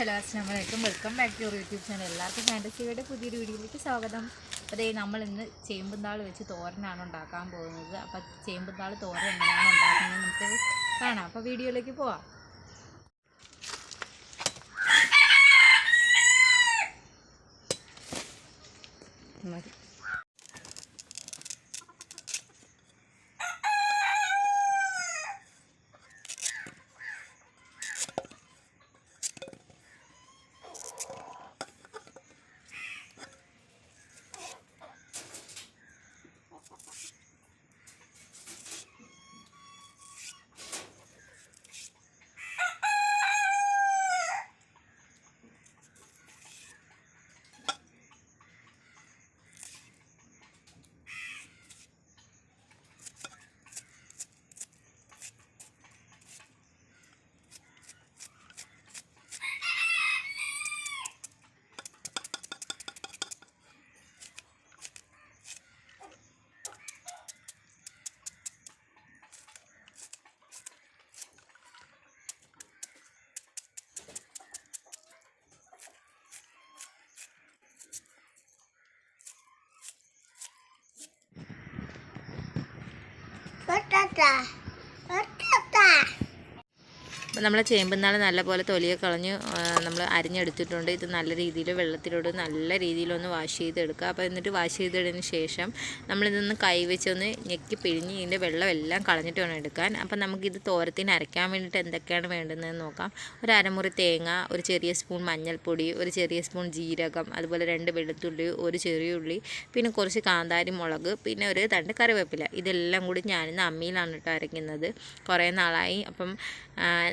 Hello അസ്സാം വലൈക്കും welcome back to YouTube channel. എല്ലാവർക്കും ഫാന്റസിയുടെ പുതിയൊരു വീഡിയോയിലേക്ക് സ്വാഗതം. അപ്പോൾ നമ്മൾ ഇന്ന് ചേമ്പുന്താൾ വെച്ച് തോരനാണ് ഉണ്ടാക്കാൻ പോകുന്നത്. അപ്പോൾ ചേമ്പുന്താൾ തോരൻ എങ്ങനെയാണ് ഉണ്ടാക്കുന്നത് നമുക്ക് കാണാം. അപ്പോൾ വീഡിയോയിലേക്ക് പോവാം. Pizza. അപ്പോൾ നമ്മൾ ചേമ്പുന്നാൾ നല്ലപോലെ തൊലിയൊക്കെ കളഞ്ഞ് നമ്മൾ അരിഞ്ഞെടുത്തിട്ടുണ്ട്. ഇത് നല്ല രീതിയിൽ വെള്ളത്തിലോട്ട് നല്ല രീതിയിലൊന്ന് വാഷ് ചെയ്തെടുക്കുക. അപ്പോൾ എന്നിട്ട് വാഷ് ചെയ്തിടതിന് ശേഷം നമ്മളിതൊന്ന് കൈവച്ചൊന്ന് ഞെക്കി പിഴിഞ്ഞ് ഇതിന്റെ വെള്ളമെല്ലാം കളഞ്ഞിട്ട് വേണം എടുക്കാൻ. അപ്പോൾ നമുക്കിത് തോരത്തിന് അരയ്ക്കാൻ വേണ്ടിയിട്ട് എന്തൊക്കെയാണ് വേണ്ടതെന്ന് നോക്കാം. ഒരു അരമുറി തേങ്ങ ഒരു ചെറിയ സ്പൂൺ മഞ്ഞൾപ്പൊടി ഒരു ചെറിയ സ്പൂൺ ജീരകം അതുപോലെ രണ്ട് വെളുത്തുള്ളി ഒരു ചെറിയ ഉള്ളി പിന്നെ കുറച്ച് കാന്താരി മുളക് പിന്നെ ഒരു തണ്ട് കറിവേപ്പില. ഇതെല്ലാം കൂടി ഞാനിന്ന് അമ്മിയിലാണ് കേട്ടോ അരയ്ക്കുന്നത്. കുറേ നാളായി. അപ്പം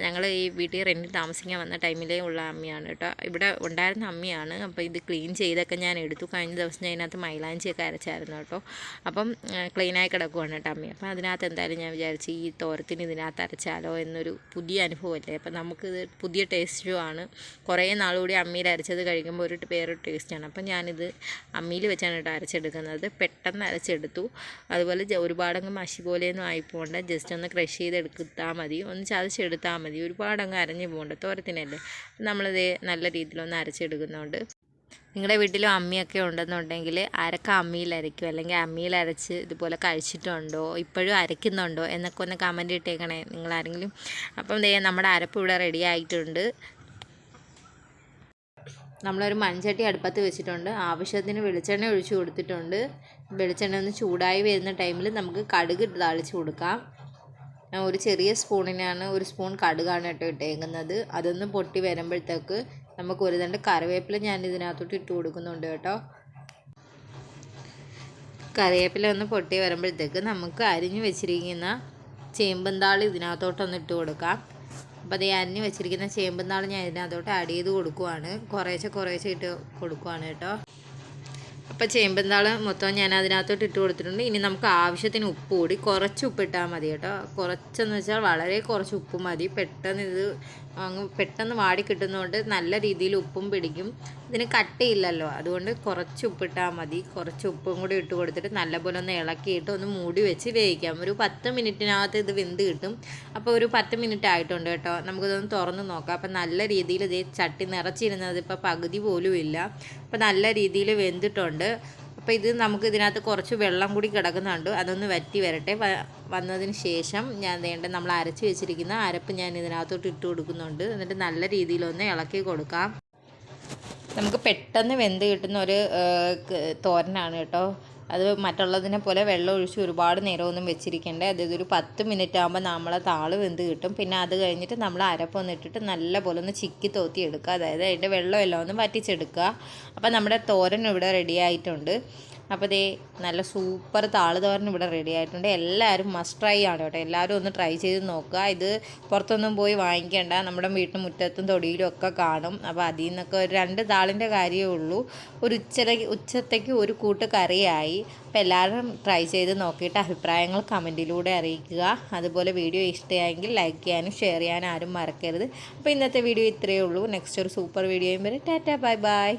ഞങ്ങൾ ഈ വീട്ടിൽ റെന്റിൽ താമസിക്കാൻ വന്ന ടൈമിലേ ഉള്ള അമ്മയാണ് കേട്ടോ. ഇവിടെ ഉണ്ടായിരുന്ന അമ്മയാണ്. അപ്പോൾ ഇത് ക്ലീൻ ചെയ്തൊക്കെ ഞാൻ എടുത്തു. കഴിഞ്ഞ ദിവസം ഞാൻ അതിനകത്ത് മൈലാഞ്ചിയൊക്കെ അരച്ചായിരുന്നു കേട്ടോ. അപ്പം ക്ലീനായി കിടക്കുവാണ് കേട്ടോ അമ്മ. അപ്പം അതിനകത്ത് എന്തായാലും ഞാൻ വിചാരിച്ചു ഈ തോരത്തിന് ഇതിനകത്ത് അരച്ചാലോ എന്നൊരു പുതിയ അനുഭവമല്ലേ? അപ്പം നമുക്കിത് പുതിയ ടേസ്റ്റും ആണ്. കുറേ നാളുകൂടി അമ്മിയിൽ അരച്ചത് കഴിക്കുമ്പോൾ ഒരു വേറൊരു ടേസ്റ്റാണ് അപ്പം ഞാനിത് അമ്മിയിൽ വെച്ചാണ് കേട്ടോ അരച്ചെടുക്കുന്നത്. പെട്ടെന്ന് അരച്ചെടുത്തു. അതുപോലെ ഒരുപാടങ്ങ് മഷി പോലെയൊന്നും ആയി പോകണ്ട ജസ്റ്റ് ഒന്ന് ക്രഷ് ചെയ്തെടുത്താൽ മതി. ഒന്ന് ചതച്ചെടുത്താൽ മതി. ഒരുപാടങ്ങ് അരഞ്ഞു പോകുന്നുണ്ട് തോരത്തിനല്ലേ? നമ്മളിത് നല്ല രീതിയിലൊന്ന് അരച്ചെടുക്കുന്നുണ്ട്. നിങ്ങളുടെ വീട്ടിലും അമ്മിയൊക്കെ ഉണ്ടെന്നുണ്ടെങ്കിൽ അരക്ക അമ്മിയിൽ അരയ്ക്കും അല്ലെങ്കിൽ അമ്മിയിൽ അരച്ച് ഇതുപോലെ കഴിച്ചിട്ടുണ്ടോ? ഇപ്പോഴും അരയ്ക്കുന്നുണ്ടോ? എന്നൊക്കെ ഒന്ന് കമന്റ് ഇട്ടേക്കണേ നിങ്ങളാരെങ്കിലും. അപ്പം ദേ നമ്മുടെ അരപ്പ് ഇവിടെ റെഡി ആയിട്ടുണ്ട്. നമ്മളൊരു മൺചട്ടി അടുപ്പത്ത് വെച്ചിട്ടുണ്ട്. ആവശ്യത്തിന് വെളിച്ചെണ്ണ ഒഴിച്ചു കൊടുത്തിട്ടുണ്ട്. വെളിച്ചെണ്ണ ഒന്ന് ചൂടായി വരുന്ന ടൈമിൽ നമുക്ക് കടുക് താളിച്ച് കൊടുക്കാം. ഒരു ചെറിയ സ്പൂണിനാണ് ഒരു സ്പൂൺ കടുകാണ് കേട്ടോ ഇട്ടേക്കുന്നത്. അതൊന്ന് പൊട്ടി വരുമ്പോഴത്തേക്ക് നമുക്ക് ഒരു തണ്ട് കറിവേപ്പില ഞാൻ ഇതിനകത്തോട്ട് ഇട്ട് കൊടുക്കുന്നുണ്ട് കേട്ടോ. കറിവേപ്പില ഒന്ന് പൊട്ടി വരുമ്പോഴത്തേക്ക് നമുക്ക് അരിഞ്ഞു വെച്ചിരിക്കുന്ന ചേമ്പന്താൾ ഇതിനകത്തോട്ടൊന്ന് ഇട്ട് കൊടുക്കാം. അപ്പോൾ അത് അരിഞ്ഞു വെച്ചിരിക്കുന്ന ചേമ്പന്താൾ ഞാൻ ഇതിനകത്തോട്ട് ആഡ് ചെയ്ത് കൊടുക്കുവാണ്. കുറേശ്ശെ കുറേശ്ശെ ഇട്ട് കൊടുക്കുവാണ് കേട്ടോ. അപ്പോൾ ചേമ്പന്താൾ മൊത്തം ഞാൻ അതിനകത്തോട്ട് ഇട്ട് കൊടുത്തിട്ടുണ്ട്. ഇനി നമുക്ക് ആവശ്യത്തിന് ഉപ്പ് കൂടി കുറച്ച് ഉപ്പിട്ടാൽ മതി കേട്ടോ. കുറച്ചെന്ന് വെച്ചാൽ വളരെ കുറച്ച് ഉപ്പ് മതി. പെട്ടെന്ന് ഇത് അങ്ങ് പെട്ടെന്ന് വാടി കിട്ടുന്നതുകൊണ്ട് നല്ല രീതിയിൽ ഉപ്പും പിടിക്കും. ഇതിന് കട്ടിയില്ലല്ലോ. അതുകൊണ്ട് കുറച്ച് ഉപ്പിട്ടാൽ മതി. കുറച്ച് ഉപ്പും കൂടി ഇട്ട് കൊടുത്തിട്ട് നല്ലപോലെ ഒന്ന് ഇളക്കിയിട്ട് ഒന്ന് മൂടി വെച്ച് വേവിക്കാം. ഒരു പത്ത് മിനിറ്റിനകത്ത് ഇത് വെന്ത് കിട്ടും. അപ്പോൾ ഒരു പത്ത് മിനിറ്റ് ആയിട്ടുണ്ട് കേട്ടോ. നമുക്കിതൊന്ന് തുറന്ന് നോക്കാം. അപ്പം നല്ല രീതിയിൽ ഇത് ചട്ടി നിറച്ചിരുന്നത് ഇപ്പോൾ പകുതി പോലും ഇല്ല. അപ്പോൾ നല്ല രീതിയിൽ വെന്തിട്ടുണ്ട്. അപ്പോൾ ഇത് നമുക്ക് ഇതിനകത്ത് കുറച്ച് വെള്ളം കൂടി കിടക്കുന്നുണ്ട്. അതൊന്ന് വറ്റി വരട്ടെ. വന്നതിന് ശേഷം ഞാൻ വേണ്ട നമ്മൾ അരച്ച് വെച്ചിരിക്കുന്ന അരപ്പ് ഞാൻ ഇതിനകത്തോട്ട് ഇട്ട് കൊടുക്കുന്നുണ്ട്. എന്നിട്ട് നല്ല രീതിയിലൊന്ന് ഇളക്കി കൊടുക്കാം. നമുക്ക് പെട്ടെന്ന് വെന്ത് കിട്ടുന്ന ഒരു തോരനാണ് കേട്ടോ. അത് മറ്റുള്ളതിനെ പോലെ വെള്ളം ഒഴിച്ച് ഒരുപാട് നേരമൊന്നും വെച്ചിരിക്കേണ്ട. അതായത് ഒരു പത്ത് മിനിറ്റ് ആകുമ്പോൾ നമ്മളെ താൾ വെന്ത് കിട്ടും. പിന്നെ അത് കഴിഞ്ഞിട്ട് നമ്മൾ അരപ്പൊന്ന് ഇട്ടിട്ട് നല്ല പോലെ ഒന്ന് ചിക്കി തോത്തി എടുക്കുക. അതായത് അതിന്റെ വെള്ളമെല്ലാം ഒന്ന് വറ്റിച്ചെടുക്കുക. അപ്പോൾ നമ്മുടെ തോരൻ ഇവിടെ റെഡി ആയിട്ടുണ്ട്. അപ്പോൾ ദേ നല്ല സൂപ്പർ താളുതോരൻ ഇവിടെ റെഡി ആയിട്ടുണ്ട്. എല്ലാവരും മസ്റ്റ് ട്രൈ ആണ് കേട്ടോ. എല്ലാവരും ഒന്ന് ട്രൈ ചെയ്ത് നോക്കുക. ഇത് പുറത്തൊന്നും പോയി വാങ്ങിക്കേണ്ട. നമ്മുടെ വീട്ടിന് മുറ്റത്തും തൊടിയിലും ഒക്കെ കാണും. അപ്പോൾ അതിൽ നിന്നൊക്കെ ഒരു രണ്ട് താളിന്റെ കാര്യമേ ഉള്ളൂ. ഒരു ഉച്ചര ഉച്ചത്തേക്ക് ഒരു കൂട്ട് കറിയായി അപ്പോൾ എല്ലാവരും ട്രൈ ചെയ്ത് നോക്കിയിട്ട് അഭിപ്രായങ്ങൾ കമന്റിലൂടെ അറിയിക്കുക. അതുപോലെ വീഡിയോ ഇഷ്ടമായെങ്കിൽ ലൈക്ക് ചെയ്യാനും ഷെയർ ചെയ്യാനും ആരും മറക്കരുത്. അപ്പോൾ ഇന്നത്തെ വീഡിയോ ഇത്രയേ ഉള്ളൂ. നെക്സ്റ്റ് ഒരു സൂപ്പർ വീഡിയോയും വരെ. Tata bye bye